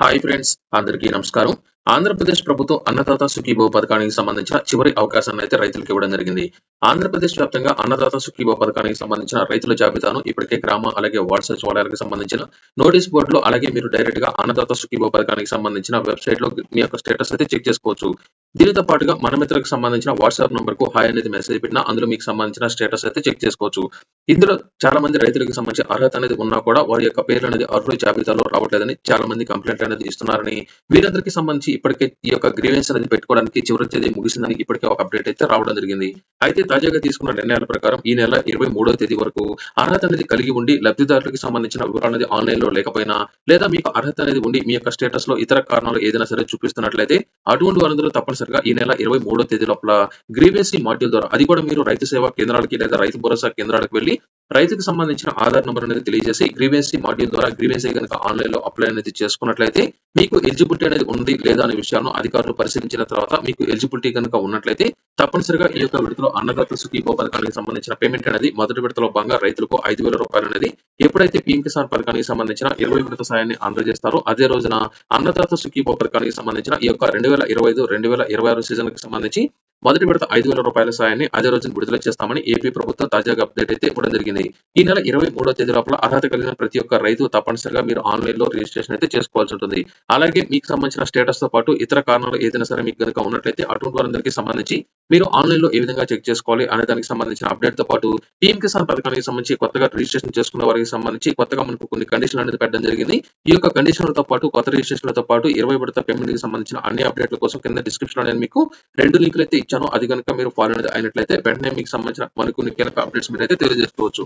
Hi friends అందరికీ నమస్కారం. ఆంధ్రప్రదేశ్ ప్రభుత్వం అన్నదాత సుఖీభవ పథకానికి సంబంధించిన చివరి అవకాశాన్ని అయితే రైతులకు ఇవ్వడం జరిగింది. ఆంధ్రప్రదేశ్ వ్యాప్తంగా అన్నదాత సుఖీభవ పథకానికి సంబంధించిన రైతుల జాబితాను ఇప్పటికే గ్రామ అలాగే వార్డు సచివాలయాలకు సంబంధించిన నోటీస్ బోర్డులో అలాగే మీరు డైరెక్ట్గా అన్నదాత సుఖీభవ పథకానికి సంబంధించిన వెబ్సైట్లో మీ యొక్క స్టేటస్ అయితే చెక్ చేసుకోవచ్చు. దీనితో పాటుగా మన మిత్రులకు సంబంధించిన వాట్సాప్ నంబర్కు హాయ్ అనేది మెసేజ్ పెట్టినా అందులో మీకు సంబంధించిన స్టేటస్ అయితే చెక్ చేసుకోవచ్చు. ఇందులో చాలా మంది రైతులకు సంబంధించిన అర్హత అనేది ఉన్నా కూడా వారి యొక్క పేర్లు అనేది అర్హుల జాబితాలో రావట్లేదని చాలా మంది కంప్లైంట్ అనేది ఇస్తున్నారని వీరందరికీ సంబంధించి ఇప్పటికే ఈ యొక్క గ్రీవెన్స్ అనేది పెట్టుకోవడానికి చివరి తేదీ ముగిసిందని ఇప్పటికే ఒక అప్డేట్ అయితే రావడం జరిగింది. అయితే తాజాగా తీసుకున్న నిర్ణయాల ప్రకారం ఈ నెల ఇరవై మూడో తేదీ వరకు అర్హత అనేది కలిగి ఉండి లబ్ధిదారులకు సంబంధించిన వివరాలు అనేది ఆన్లైన్లో లేకపోయినా లేదా మీకు అర్హత అనేది ఉండి మీ యొక్క స్టేటస్లో ఇతర కారణాలు ఏదైనా సరే చూపిస్తున్నట్లయితే అటువంటి వారందరూ తప్పనిసరిగా ఈ నెల ఇరవై మూడో తేదీ లోపల గ్రీవెన్సీ మాడ్యూల్ ద్వారా అది కూడా మీరు రైతు సేవా కేంద్రాలకి లేదా రైతు భరోసా కేంద్రాలకు వెళ్ళి రైతుకు సంబంధించిన ఆధార్ నెంబర్ అనేది తెలియజేసి గ్రీవెన్సీ మాడ్యూల్ ద్వారా గ్రీవెన్సీ కనుక ఆన్లైన్లో అప్లై అనేది చేసుకున్నట్లయితే మీకు ఎలిజిబిలిటీ అనేది ఉంది లేదా అనే విషయాలను అధికారులు పరిశీలించిన తర్వాత మీకు ఎలిజిబిలిటీ కనుక ఉన్నట్లయితే తప్పనిసరిగా ఈ యొక్క విడుదల అన్నదాత సుఖీభో పథకానికి సంబంధించిన పేమెంట్ అనేది మొదటి విడతలో భాగంగా రైతులకు ఐదు వేల రూపాయలు అనేది ఎప్పుడైతే పీఎం కిసాన్ పథకానికి సంబంధించిన ఇరవై విడత సాయాన్ని అందజేస్తారో అదే రోజున అన్నదాత సుఖీభో పథకానికి సంబంధించిన ఈ యొక్క రెండు వేల ఇరవై ఐదు రెండు వేల ఇరవై ఆరు సీజన్కి సంబంధించి మొదటి విడత ఐదు వేల రూపాయల సాయాన్ని అదే రోజున విడుదల చేస్తామని ఏపీ ప్రభుత్వం తాజాగా అప్డేట్ అయితే ఇవ్వడం జరిగింది. ఈ నెల ఇరవై మూడో తేదీ లోపల అర్హత కలిగిన ప్రతి ఒక్క రైతు తప్పనిసరిగా మీరు ఆన్లైన్లో రిజిస్ట్రేషన్ అయితే చేసుకోవాల్సి ఉంటుంది. అలాగే మీకు సంబంధించిన స్టేటస్తో పాటు ఇతర కారణాలు ఏదైనా సరే మీకు కనుక ఉన్నట్లయితే అటువంటి వారందరికీ సంబంధించి మీరు ఆన్లైన్లో ఏ విధంగా చెక్ చేసుకోవాలి అనే దానికి సంబంధించిన అప్డేట్తో పాటు పీఎం కిసాన్ పథకానికి సంబంధించి కొత్తగా రిజిస్ట్రేషన్ చేసుకున్న వారికి సంబంధించి కొత్తగా మనకు కొన్ని కండిషన్లు అనేది పెట్టడం జరిగింది. ఈ యొక్క కండిషన్లతో పాటు కొత్త రిజిస్ట్రేషన్లతో పాటు ఇరవై విడత పేమెంట్కి సంబంధించిన అన్ని అప్డేట్ల కోసం కింద డిస్క్రిప్షన్లో నేను మీకు రెండు లింకులు అయితే ఇచ్చాను. అది కనుక మీరు ఫాలో అనేది అయినట్లయితే వెంటనే మీకు సంబంధించిన మరికొన్ని కీలక అప్డేట్స్ మీరు అయితే తెలియజేసుకోవచ్చు.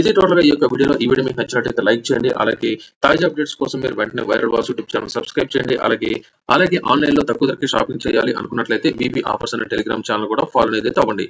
ఇది టోటల్గా ఈ యొక్క వీడియోలో. ఈ వీడియో మీకు నచ్చినట్లయితే లైక్ చేయండి. అలాగే తాజా అప్డేట్స్ కోసం మీరు వెంటనే వైరల్ వాస్ యూట్యూబ్ ఛానల్ సబ్స్క్రైబ్ చేయండి. అలాగే అలాగే ఆన్లైన్లో తక్కువ ధరకి షాపింగ్ చేయాలి అనుకున్నట్లయితే బీబీ ఆఫర్స్ అనే టెలిగ్రామ్ ఛానల్ కూడా ఫాలో అనేది అవ్వండి.